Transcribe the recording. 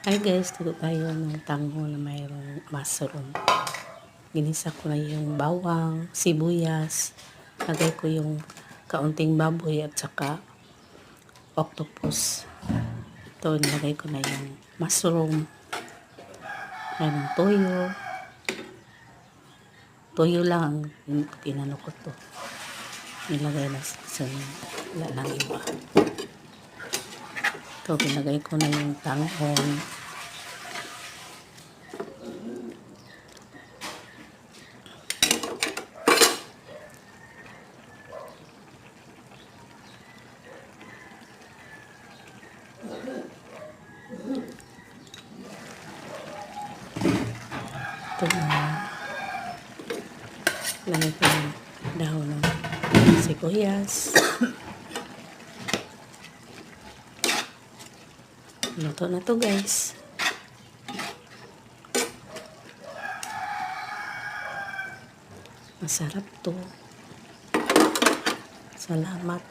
Hi guys, tuto tayo ng tango na mayroong mushroom. Ginisa ko na yung bawang, sibuyas, lagay ko yung kaunting baboy at saka octopus. Ito, nilagay ko na yung mushroom. Mayroong toyo. Toyo lang ang pinano ko to. Nilagay na sa sa- iba. Ito, pinagay ko na yung tangon. Ito na. Lagay ko yung dahon ng sibuyas. Luto na to guys. Masarap to. Salamat.